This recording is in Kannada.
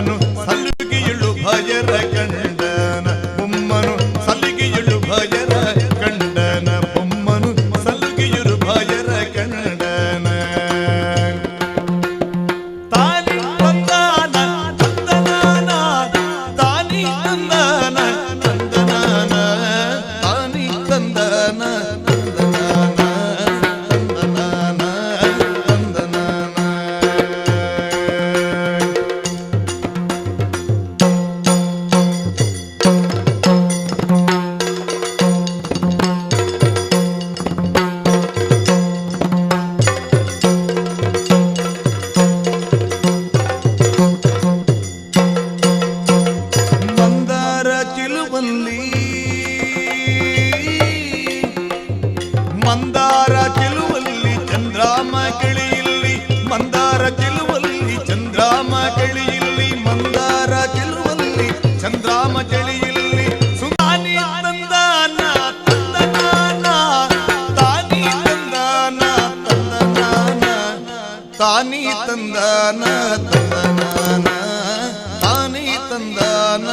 ನಾನು ಚಂದ್ರಾಮ ಚಳಿಯಲ್ಲಿ ಮಂದಾರ ಕೆಲವಲ್ಲಿ ಚಂದ್ರಾಮ ಚಳಿಯಲ್ಲಿ ಸುಧಾನಿ ತಂದಾನ ತಂದನಾನ, ತಾನಿ ತಂದಾನ ತಂದನಾನ, ತಾನಿ ತಂದಾನ, ತಂದನಾನ, ತಾನಿ ತಂದಾನ